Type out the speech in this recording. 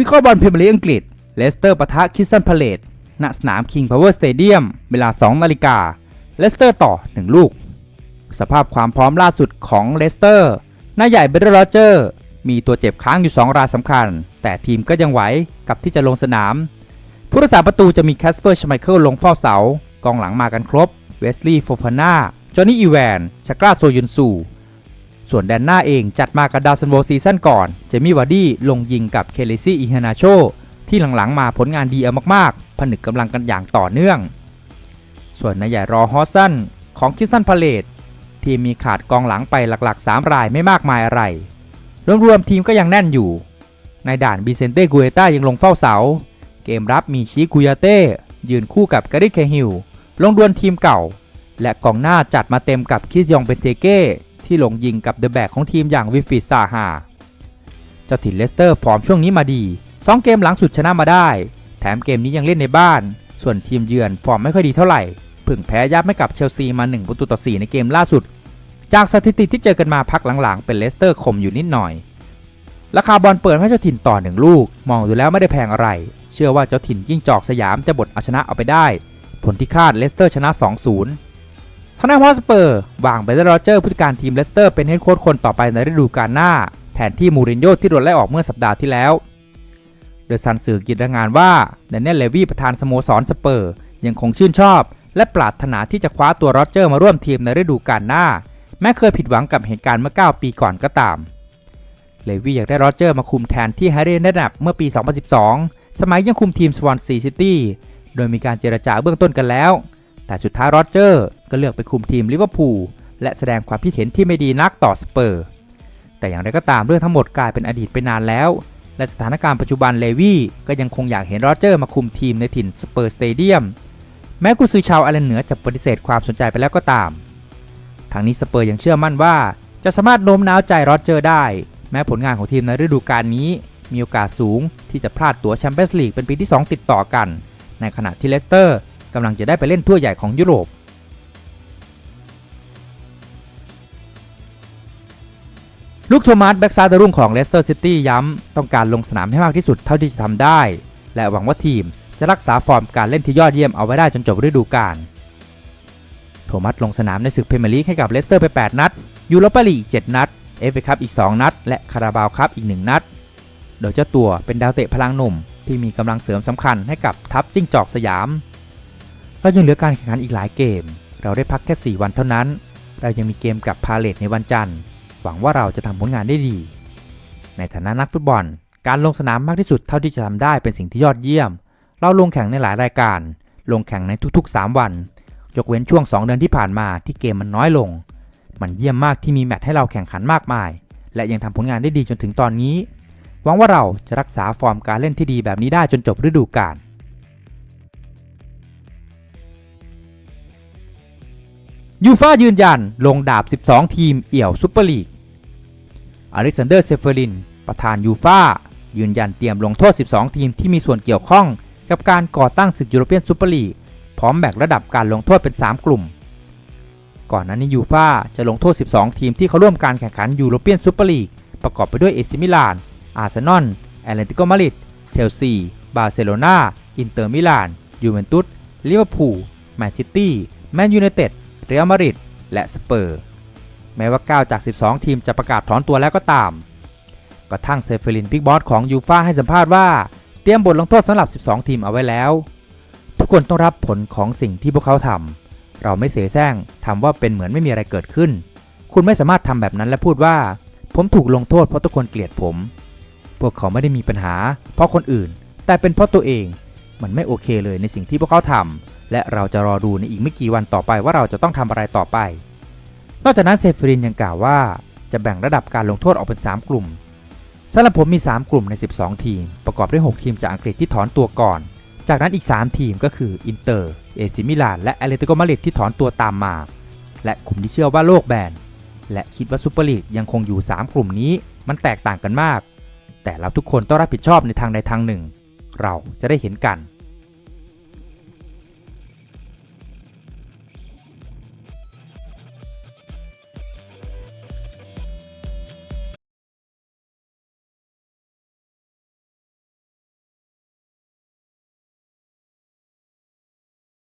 วิเคราะห์บอลพรีเมียร์ลีกอังกฤษเลสเตอร์ปะทะคิสตันพาเลตณสนาม King Power Stadium เวลา 2 นาฬิกาเลสเตอร์ต่อ 1 ลูก สภาพความพร้อมล่าสุดของเลสเตอร์หน้าใหญ่เบรโรเจอร์ มีตัวเจ็บค้างอยู่ 2 รายสำคัญ แต่ทีมก็ยังไหวกับที่จะลงสนาม ผู้รักษาประตูจะมีแคสเปอร์ชไมเคิลลงเฝ้าเสากองหลังมากันครบเวสลีย์โฟฟาน่าจอห์นนี่อีแวนชากราโซยุนซู ส่วนแดนหน้าเองจัดมากับดาวซันโวซีซั่นก่อน เจมี่วาร์ดี้ลงยิงกับเคเลซี่อีฮานาโชที่หลังๆมาผลงานดีเอามากๆ ผนึกกำลังกันอย่างต่อเนื่อง ส่วนนายใหญ่รอฮอสซันของคิสตันพาเลตทีมมีขาดกองหลังไปหลักๆ 3 รายไม่มากมายอะไร รวมๆทีมก็ยังแน่นอยู่ ในด่านบิเซนเต้กูเอต้ายังลงเฝ้าเสา เกมรับมีชิกุยาเต้ยืนคู่กับการิเคฮิลลงดวลทีมเก่า และกองหน้าจัดมาเต็มกับคิดยองเบนเทเก้ ที่ลงยิงกับเดอะแบกของทีมอย่างวิฟิดซาฮาเจ้าถิ่นเลสเตอร์ฟอร์มช่วงนี้มาดี 2 เกมหลังสุดชนะมาได้ แถมเกมนี้ยังเล่นในบ้าน ส่วนทีมเยือนฟอร์มไม่ค่อยดีเท่าไหร่เพิ่งแพ้ยับให้กับเชลซีมา1ประตูต่อ4ในเกมล่าสุด จากสถิติที่เจอกันมาพักหลังๆ เป็นเลสเตอร์คมอยู่นิดหน่อย ราคาบอลเปิดให้เจ้าถิ่นต่อหนึ่งลูก มองดูแล้วไม่ได้แพงอะไร เชื่อว่าเจ้าถิ่นยิ่งจอกสยามจะบดเอาชนะเอาไปได้ ผลที่คาดเลสเตอร์ชนะ 2-0 ทางด้านฮอสเปอร์วางเบรโรเจอร์ผู้จัดการทีมเลสเตอร์เป็นเฮดโค้ชคนต่อไปในฤดูกาลหน้า แทนที่มูรินโญ่ที่โดนไล่ออกเมื่อสัปดาห์ที่แล้วเดอะซันสื่อกิจรายงานว่าแดนเนียลเลวีประธานสโมสรสเปอร์ ยังคงชื่นชอบ และปรารถนาที่จะคว้าตัวโรเจอร์มาร่วมทีมในฤดูกาลหน้า แม้เคยผิดหวังกับเหตุการณ์เมื่อ 9 ปีก่อนก็ตาม เลวีอยากได้โรเจอร์มาคุมแทนที่แฮร์รี่เนดับเมื่อปี 2012 สมัยยังคุมทีมสวอนซีซิตี้โดยมีการเจรจาเบื้องต้นกันแล้ว แต่สุดท้ายโรเจอร์ก็เลือกไปคุมทีมลิเวอร์พูลและแสดงความคิดเห็นที่ไม่ดีนักต่อสเปอร์ แต่อย่างไรก็ตามเรื่องทั้งหมดกลายเป็นอดีตไปนานแล้ว และสถานการณ์ปัจจุบันเลวี่ก็ยังคงอยากเห็นโรเจอร์มาคุมทีมในถิ่นสเปอร์สเตเดียมแม้กุซือชาวอาเลนเหนือจะปฏิเสธความสนใจไปแล้วก็ตามทางนี้สเปอร์ยังเชื่อมั่นว่า จะสามารถโน้มน้าวใจโรเจอร์ได้ แม้ผลงานของทีมในฤดูกาลนี้ มีโอกาสสูงที่จะพลาดตั๋วแชมเปี้ยนส์ลีกเป็นปีที่ 2 ติดต่อกัน ในขณะที่เลสเตอร์ กำลังจะได้ไปเล่นทั่วใหญ่ของยุโรป ลูกโทมัสแบ็กซ้ายดาวรุ่งของเลสเตอร์ซิตี้ย้ำ ต้องการลงสนามให้มากที่สุดเท่าที่จะทำได้ และหวังว่าทีมจะรักษาฟอร์มการเล่นที่ยอดเยี่ยมเอาไว้ได้จนจบฤดูกาล โทมัสลงสนามในศึกพรีเมียร์ลีกให้กับเลสเตอร์ไป 8 นัด ยูโรปาลีกอีก 7 นัด เอฟเอคัพอีก 2 นัด และคาราบาวคัพอีก 1 นัด โดยเจ้าตัวเป็นดาวเตะพลังหนุ่มที่มีกำลังเสริมสำคัญให้กับทัพจิ้งจอกสยาม เรายังเหลือการแข่งขันอีกหลายเกม เราได้พักแค่ 4 วันเท่านั้น เรายังมีเกมกับพาเลตในวันจันทร์ หวังว่าเราจะทำผลงานได้ดี ในฐานะนักฟุตบอล การลงสนามมากที่สุดเท่าที่จะทำได้เป็นสิ่งที่ยอดเยี่ยม เราลงแข่งในหลายรายการ ลงแข่งในทุกๆ 3 วัน ยกเว้นช่วง 2 เดือนที่ผ่านมาที่เกมมันน้อยลง มันเยี่ยมมากที่มีแมตช์ให้เราแข่งขันมากมาย และยังทำผลงานได้ดีจนถึงตอนนี้ หวังว่าเราจะรักษาฟอร์มการเล่นที่ดีแบบนี้ได้จนจบฤดูกาล ยูฟ่ายืนยันลงดาบ 12 ทีมเอี่ยวซุปเปอร์ลีก อเล็กซานเดอร์เซเฟอริน ประธานยูฟ่ายืนยันเตรียมลงโทษ 12 ทีมที่มีส่วนเกี่ยวข้องกับการก่อตั้งศึกยูโรเปียนซูเปอร์ลีก พร้อมแบ่งระดับการลงโทษเป็น 3 กลุ่ม ก่อนหน้านี้ยูฟ่าจะลงโทษ 12 ทีมที่เขาร่วมการแข่งขันยูโรเปียนซูเปอร์ลีก ประกอบไปด้วยเอซิมิลาน อาร์เซนอล แอตเลติโกมาดริด เชลซี บาร์เซโลนา อินเตอร์มิลาน ยูเวนตุส ลิเวอร์พูล แมนซิตี้ แมนยูไนเต็ด เรอัลมาดริดและสเปอร์ แม้ว่า 9 จาก 12 ทีมจะประกาศถอนตัวแล้วก็ตาม กระทั่งเซฟเฟลินบิ๊กบอสของยูฟ่าให้สัมภาษณ์ว่า เตรียมบทลงโทษสำหรับ 12 ทีมเอาไว้แล้ว ทุกคนต้องรับผลของสิ่งที่พวกเขาทำเราไม่เสแสร้งทำว่าเป็นเหมือนไม่มีอะไรเกิดขึ้น คุณไม่สามารถทำแบบนั้นและพูดว่า ผมถูกลงโทษเพราะทุกคนเกลียดผม พวกเขาไม่ได้มีปัญหา เพราะคนอื่น แต่เป็นเพราะตัวเอง มันไม่โอเคเลยในสิ่งที่พวกเขาทำ และเราจะรอดูในอีกไม่กี่วันต่อไปว่าเราจะต้องทำอะไรต่อไป นอกจากนั้นเซฟรินยังกล่าวว่าจะแบ่งระดับการลงโทษออกเป็น 3 กลุ่มสำหรับผมมี 3 กลุ่มใน 12 ทีม ประกอบด้วย 6 ทีมจากอังกฤษที่ถอนตัวก่อน จากนั้นอีก 3 ทีมก็คืออินเตอร์เอซิมิลานและแอตเลติโกมาดริดที่ถอนตัวตามมา และกลุ่มที่เชื่อว่าโลกแบนและคิดว่าซูเปอร์ลีกยังคงอยู่ 3 กลุ่มนี้มันแตกต่างกันมาก แต่เราทุกคนต้องรับผิดชอบในทางใดทางหนึ่ง เราจะได้เห็นกัน